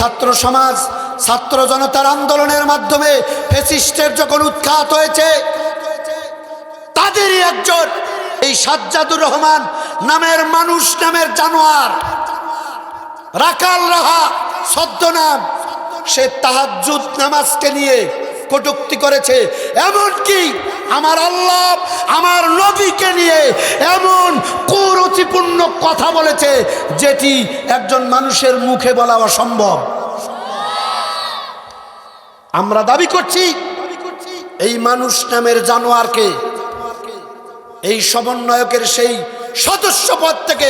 ছাত্র সমাজ, ছাত্র জনতার আন্দোলনের মাধ্যমে ফেসিস্টের যখন উৎখাত হয়েছে, তাদেরই একজন এই সাজ্জাদুর রহমান নামের মানুষ, নামের জানোয়ার, রাকাল রাহা ছদ্মনাম, সে তাহাজ্জুদ নামাজকে নিয়ে কটুক্তি করেছে। এমনকি আমার আল্লাহ আমার নবীকে নিয়ে এমন কুরুচিপূর্ণ কথা বলেছে যেটি একজন মানুষের মুখে বলা অসম্ভব। আমরা দাবি করছি, এই মানুষ নামের জানোয়ারকে, এই সমন্বয়কের সেই সদস্য পদ থেকে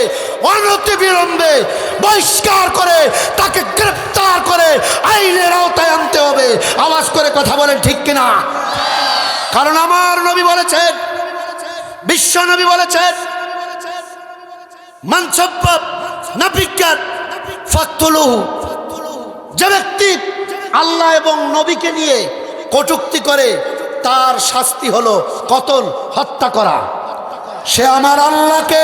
অনতি বিলম্বে বহিষ্কার করে তাকে গ্রেপ্তার করে আইনের আওতায় আনতে হবে। আওয়াজ করে কথা বলেন ঠিক কিনা? কারণ আমার নবী বলেছেন, বিশ্ব নবী বলেছেন মানসব্য না বিজ্ঞান ফাক্তুলুহু যে ব্যক্তি আল্লাহ এবং নবীকে নিয়ে কটুক্তি করে, তার শাস্তি হলো কতল, হত্যা করা। সে আমার আল্লাহকে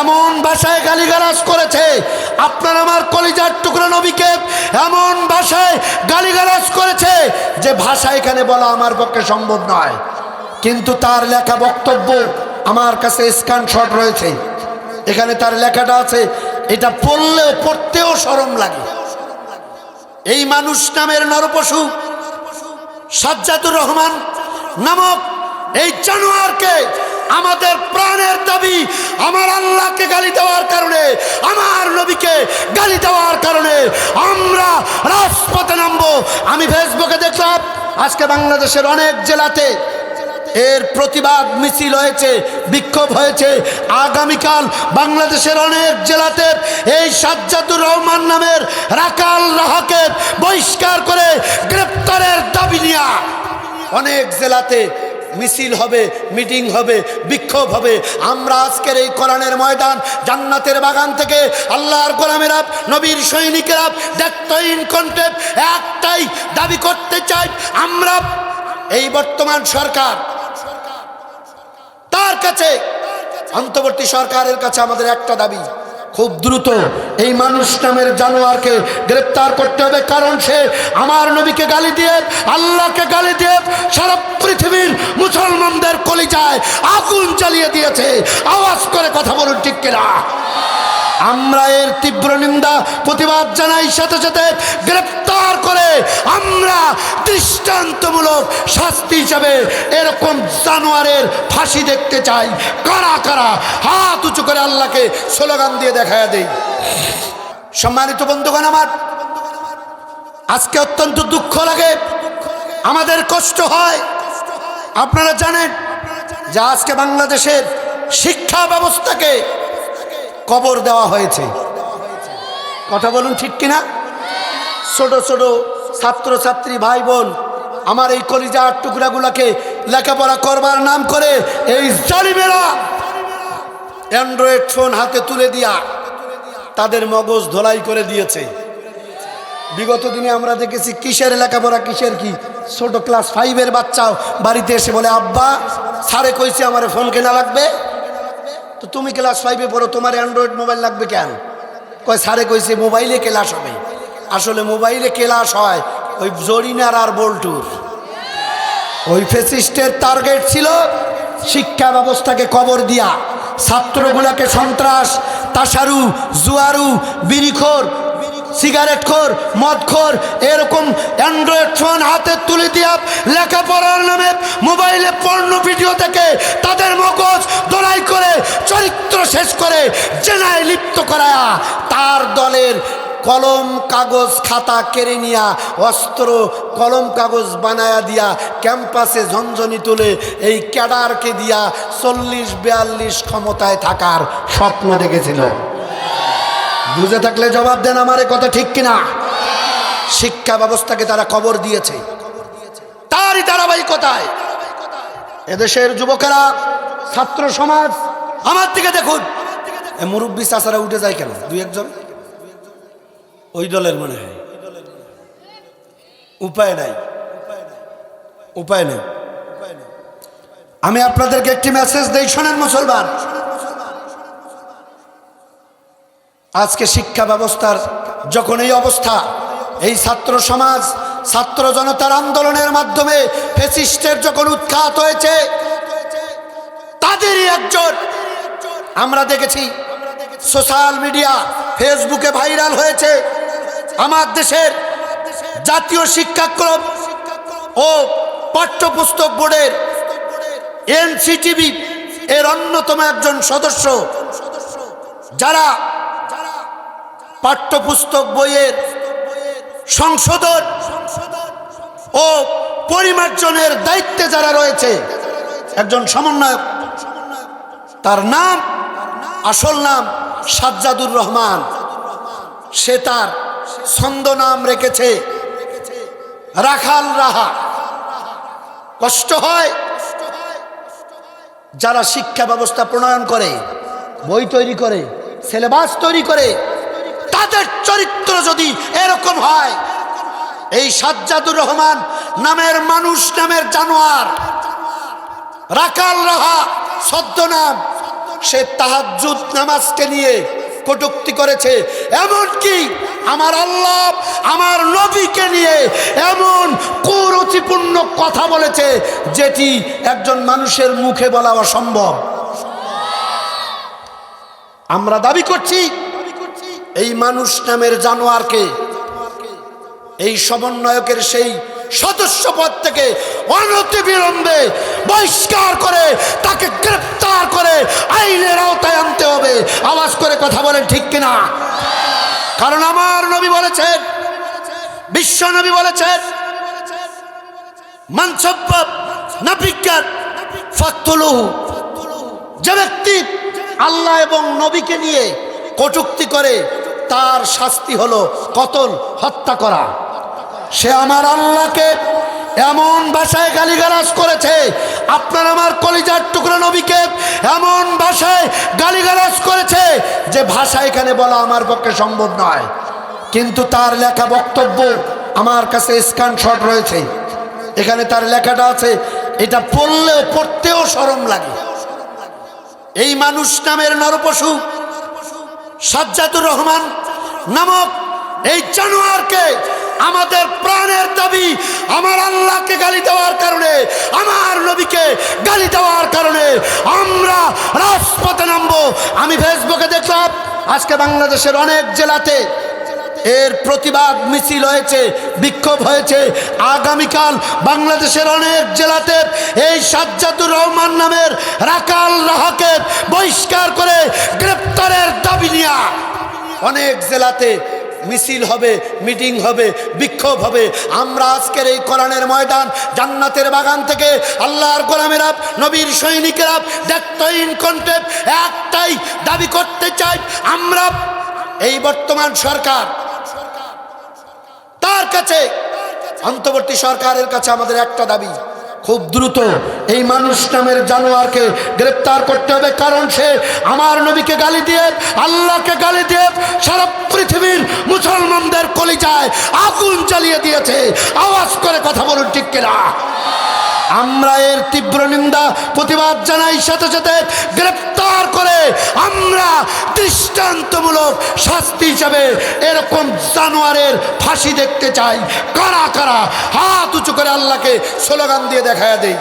এমন ভাষায় গালিগালাজ করেছে আপনার আমার কলিজার টুকরা নবীকে এমন ভাষায় গালিগালাজ করেছে যে ভাষা এখানে বলা আমার পক্ষে সম্ভব নয়। কিন্তু তার লেখা বক্তব্য আমার কাছে স্ক্যানশট রয়েছে। এখানে তার লেখাটা আছে, এটা পড়লেও পড়তেও সরম লাগে। এই মানুষ নামের নরপশু সাজ্জাদুর রহমান নামক এই জানোয়ারকে আমাদের প্রাণের দাবি আমার আল্লাহকে গালি দেওয়ার কারণে, আমার নবীকে গালি দেওয়ার কারণে আমরা রাজপথে নামবো। আমি ফেসবুকে দেখলাম, আজকে বাংলাদেশের অনেক জেলাতে এর প্রতিবাদ মিছিল হয়েছে, বিক্ষোভ হয়েছে। আগামীকাল বাংলাদেশের অনেক জেলাতে এই সাজ্জাদুর রহমান নামের রাকাল রাহাকে বহিষ্কার করে গ্রেপ্তারের দাবি নিয়া অনেক জেলাতে মিছিল হবে, মিটিং হবে, বিক্ষোভ হবে। আমরা আজকের এই কোরআনের ময়দান জান্নাতের বাগান থেকে আল্লাহর গোলামেরা নবীর সৈনিকেরা দেখতহীন কণ্ঠে একটাই দাবি করতে চাই, আমরা এই বর্তমান সরকার, তার কাছে, অন্তর্বর্তী সরকারের কাছে আমাদের একটা দাবি। খুব দ্রুত এই মানুষ নামের জানোয়ারকে গ্রেপ্তার করতে হবে। কারণ সে আমার নবীকে গালি দিয়ে, আল্লাহকে গালি দিয়ে সারা পৃথিবীর মুসলমানদের কলিজায় আগুন চালিয়ে দিয়েছে। আওয়াজ করে কথা বলুন ঠিক কিনা? আমরা এর তীব্র নিন্দা, প্রতিবাদ জানাই সাথে সাথে গ্রেপ্তার করে আমরা দৃষ্টান্তমূলক শাস্তি হিসাবে এরকম জানোয়ারের ফাঁসি দেখতে চাই। কারা কারা? হাত উঁচু করে আল্লাহকে স্লোগান দিয়ে দেখা দেই। সম্মানিত বন্ধুগণ আমার, আজকে অত্যন্ত দুঃখ লাগে। আমাদের কষ্ট হয়। আপনারা জানেন যে আজকে বাংলাদেশের শিক্ষা ব্যবস্থাকে কবর দেওয়া হয়েছে। কথা বলুন ঠিক কিনা? ছোট ছোট ছাত্রছাত্রী ভাই বোন, আমার এই কলিজার টুকরাগুলোকে লেখাপড়া করবার নাম করে এই জালিমেরা অ্যান্ড্রয়েড ফোন হাতে তুলে দিয়া তাদের মগজ ধোলাই করে দিয়েছে। বিগত দিনে আমরা দেখেছি কিসের লেখাপড়া, কিসের কি? ছোট ক্লাস ফাইভের বাচ্চাও বাড়িতে এসে বলে, আব্বা স্যারে কইছে আমার ফোন কেনা লাগবে। তো তুমি ক্লাস ফাইভে পড়ো, তোমার অ্যান্ড্রয়েড মোবাইল লাগবে কেন? কয় স্যারে কইছে মোবাইলে ক্লাস হবে। আসলে মোবাইলে ক্লাস হয় ওই জরিনার আর বল্টুর। ওই ফেসিস্টের টার্গেট ছিল শিক্ষা ব্যবস্থাকে কবর দিয়া। ছাত্রগুলাকে সন্ত্রাস, তাসারু, জুয়ারু বিড়িখোর সিগারেটখোর মদখোর এরকম অ্যান্ড্রয়েড ফোন হাতে তুলে দিয়া লেখাপড়ার নামে মোবাইলে পর্ণ ভিডিও থেকে তাদের মগজ দোলাই করে চরিত্র শেষ করে জেনায় লিপ্ত করায়া তার দলের কলম, কাগজ, খাতা কেড়ে নিয়া, অস্ত্র, কলম, কাগজ বানায়া দিয়া ক্যাম্পাসে ঝনঝনি তুলে এই ক্যাডারকে দিয়া চল্লিশ, বিয়াল্লিশ ক্ষমতায় থাকার স্বপ্ন দেখেছিল। বুঝে থাকলে জবাব দেন আমার কথা ঠিক কিনা? শিক্ষা ব্যবস্থাকে তারা খবর দিয়েছে। তারই ধারাবাহিকতায়। এদেশের যুবকেরা, ছাত্র সমাজ, আমার দিকে দেখুন। মুরব্বী চাষারা উঠে যায় কেন? দুই একজন? ওই দলের মনে হয়। উপায় নাই। উপায় নেই। আমি আপনাদেরকে একটি মেসেজ দেই, শোনেন মুসলমান। আজকে শিক্ষা ব্যবস্থার যখন এই অবস্থা, এই ছাত্র সমাজ, ছাত্র জনতার আন্দোলনের মাধ্যমে ফেসিস্টের যখন উৎখাত হয়েছে, তাদেরই একজন। আমরা দেখেছি সোশ্যাল মিডিয়া, ফেসবুকে ভাইরাল হয়েছে। আমার দেশের জাতীয় শিক্ষাক্রম ও পাঠ্যপুস্তক বোর্ডের এনসিটিভি এর অন্যতম একজন সদস্য, যারা পাঠ্যপুস্তক বইয়ের সংশোধন ও পরিমার্জনের দায়িত্বে যারা রয়েছে, একজন সমন্বয়ক, তার নাম, আসল নাম সাজ্জাদুর রহমান। সে তার ছন্দ নাম রেখেছে রাখাল রাহা। কষ্ট হয় যারা শিক্ষা ব্যবস্থা প্রণয়ন করে, বই তৈরি করে, সিলেবাস তৈরি করে তাদের চরিত্র যদি এরকম হয়, এই সাজ্জাদুর রহমান নামের মানুষ, নামের জানোয়ার, রাকাল রাহা, ছদ্মনাম, সে তাহাজ্জুদ নামাজকে নিয়ে কটুক্তি করেছে। এমনকি আমার আল্লাহ আমার নবীকে নিয়ে এমন কুরুচিপূর্ণ কথা বলেছে, যেটি একজন মানুষের মুখে বলা অসম্ভব। আমরা দাবি করছি এই মানুষ নামের জানোয়ারকে, এই সমন্বয়কের সেই সদস্য পদ থেকে অনতি বিলম্বে বহিষ্কার করে তাকে গ্রেপ্তার করে আইনের আওতায় আনতে হবে। আওয়াজ করে কথা বলেন ঠিক কিনা? কারণ আমার নবী বলেছেন, বিশ্ব নবী বলেছেন মানসব্য না বিজ্ঞান যে ব্যক্তি আল্লাহ এবং নবীকে নিয়ে কটুক্তি করে তার শাস্তি হলো কতল, হত্যা করা। সে আমার আল্লাহকে এমন ভাষায় গালিগালাজ করেছে, আপনার আমার কলিজার টুকরা নবীকে এমন ভাষায় গালিগালাজ করেছে যে ভাষা এখানে বলা আমার পক্ষে সম্ভব নয়। কিন্তু তার লেখা বক্তব্য আমার কাছে স্ক্যানশট রয়েছে। এখানে তার লেখাটা আছে, এটা পড়লেও পড়তেও সরম লাগে। এই মানুষ নামের নরপশু সাজ্জাদুর রহমান নামক এই জানোয়ারকে আমাদের প্রাণের দাবি, আমার আল্লাহকে গালি দেওয়ার কারণে, আমার নবীকে গালি দেওয়ার কারণে আমরা রাজপথে নামবো। আমি ফেসবুকে দেখলাম, আজকে বাংলাদেশের অনেক জেলাতে এর প্রতিবাদ মিছিল হয়েছে, বিক্ষোভ হয়েছে। আগামীকাল বাংলাদেশের অনেক জেলাতে এই সাজ্জাদুর রহমান নামের রাকাল রাহাকে বহিষ্কার করে গ্রেপ্তারের দাবি নিয়া অনেক জেলাতে মিছিল হবে, মিটিং হবে, বিক্ষোভ হবে। আমরা আজকের এই কোরআনের ময়দান জান্নাতের বাগান থেকে আল্লাহর গোলামেরা নবীর সৈনিকেরা দেখতহীন কণ্ঠে একটাই দাবি করতে চাই, আমরা এই বর্তমান সরকার কাছে, অন্তর্বর্তী সরকারের কাছে আমাদের একটা দাবি, খুব দ্রুত এই মানুষ নামের জানোয়ারকে গ্রেপ্তার করতে হবে, কারণ সে আমার নবীকে গালি দিয়ে, আল্লাহকে গালি দিয়ে সারা পৃথিবীর মুসলমানদের কলিজায় আগুন চালিয়ে দিয়েছে। আওয়াজ করে কথা বলুন ঠিক কিনা? আমরা এর তীব্র নিন্দা, প্রতিবাদ জানাই সাথে সাথে গ্রেপ্তার করে আমরা দৃষ্টান্তমূলক শাস্তি হিসাবে এরকম জানোয়ারের ফাঁসি দেখতে চাই। কারা কারা? হাত উঁচু করে আল্লাহকে স্লোগান দিয়ে দেখা দেই।